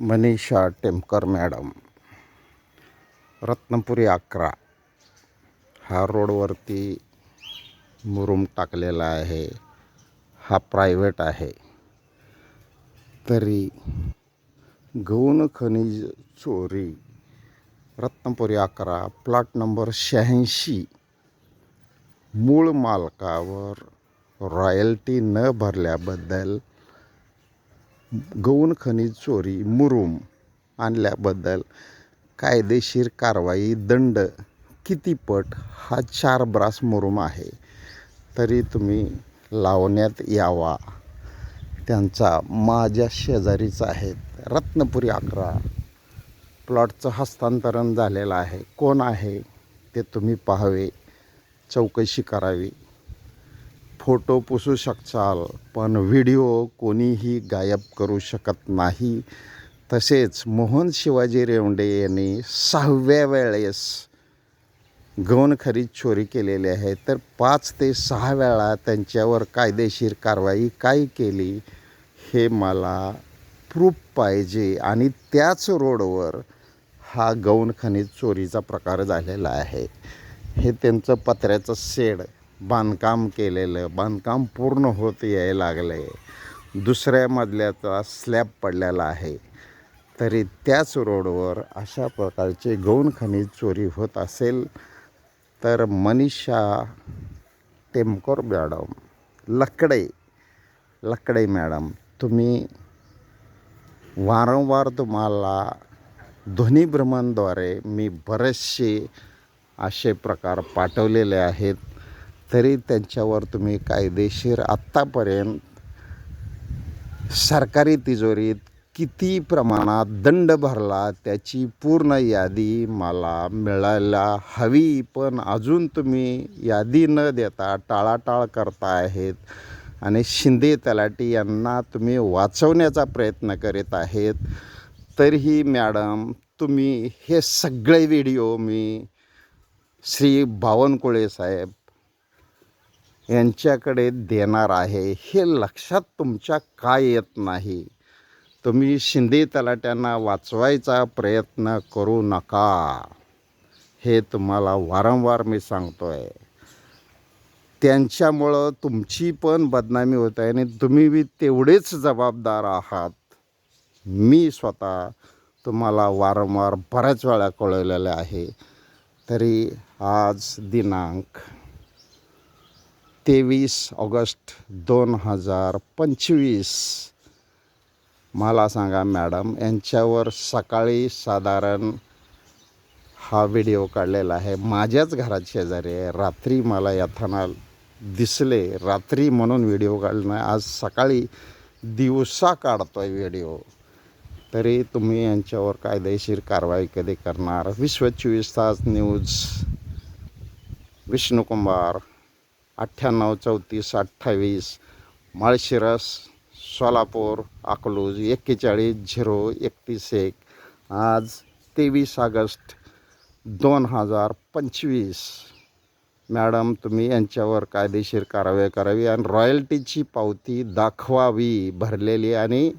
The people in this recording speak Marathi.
मनीषा टेमकर मॅडम. रत्नपुरी अकरा. हा रोडवरती मुरूम टाकलेला आहे. हा प्रायव्हेट आहे. तरी गौण खनिज चोरी. रत्नपुरी अकरा प्लॉट नंबर शहाऐंशी. मूळ मालकावर रॉयल्टी न भरल्याबद्दल गौण खनिज चोरी मुरुम आणल्याबद्दल कायदेशीर कारवाई दंड किती पट? हा चार ब्रास मुरुम आहे. तरी तुम्ही लावण्यात यावा. त्यांचा माझ्या शेजारीच आहेत रत्नपुरी अकरा. प्लॉटचं हस्तांतरण झालेलं आहे. कोण आहे? ते तुम्ही पाहावे. चौकशी करावी. फोटो पुसू शकचाल पण व्हिडिओ कोणीही गायब करू शकत नाही. तसेच मोहन शिवाजी रेवंडे यांनी सहाव्या वेळेस गौण खरीद चोरी केलेली आहे तर पाच ते सहा वेळा त्यांच्यावर कायदेशीर कारवाई काय केली हे मला प्रूफ पाहिजे. आणि त्याच रोडवर हा गौण खनिज चोरीचा प्रकार झालेला आहे. हे त्यांचं पत्र्याचं सेड बांधकाम केलेलं बांधकाम पूर्ण होत यायला लागलं आहे दुसऱ्या मजल्याचा स्लॅब पडलेला आहे. तरी त्याच रोडवर अशा प्रकारचे गौण खनिज चोरी होत असेल तर मनीषा टेमकोर मॅडम लकडे लकडे मॅडम तुम्ही वारंवार तुम्हाला ध्वनीभ्रमणद्वारे मी बरेचसे असे प्रकार पाठवलेले आहेत. तरी त्यांच्यावर तुम्ही कायदेशीर आत्तापर्यंत सरकारी तिजोरीत किती प्रमाणात दंड भरला त्याची पूर्ण यादी मला मिळायला हवी पण अजून तुम्ही यादी न देता टाळाटाळ करता आहेत आणि शिंदे तलाटी यांना तुम्ही वाचवण्याचा प्रयत्न करीत आहेत. तरीही मॅडम तुम्ही हे सगळे व्हिडिओ मी श्री बावनकुळे साहेब यांच्याकडे देणार आहे हे लक्षात तुमच्या काय येत नाही. तुम्ही शिंदे तलाट्यांना वाचवायचा प्रयत्न करू नका. हे तुम्हाला वारंवार मी सांगतो आहे त्यांच्यामुळं तुमची पण बदनामी होत आहे आणि तुम्ही बी तेवढेच जबाबदार आहात. मी स्वतः तुम्हाला वारंवार बऱ्याच वेळा कळवलेलं आहे. तरी आज दिनांक तेवीस ऑगस्ट दोन हजार पंचवीस. मला सांगा मॅडम यांच्यावर सकाळी साधारण हा व्हिडिओ काढलेला आहे. माझ्याच घरात शेजारी आहे. रात्री मला यथाना दिसले. रात्री म्हणून व्हिडिओ काढणं. आज सकाळी दिवसा काढतो आहे व्हिडिओ. तरी तुम्ही यांच्यावर कायदेशीर कारवाई कधी करणार? विश्व चोवीस तास न्यूज. विष्णू कुंभार अठ्ठ्याण्णव चौतीस अठ्ठावीस माळशिरस सोलापूर अकलूज एक्केचाळीस झिरो एकतीस एक. आज तेवीस ऑगस्ट दोन हजार पंचवीस. मॅडम तुम्ही यांच्यावर कायदेशीर कारवाई करावी आणि रॉयल्टीची पावती दाखवावी भरलेली आणि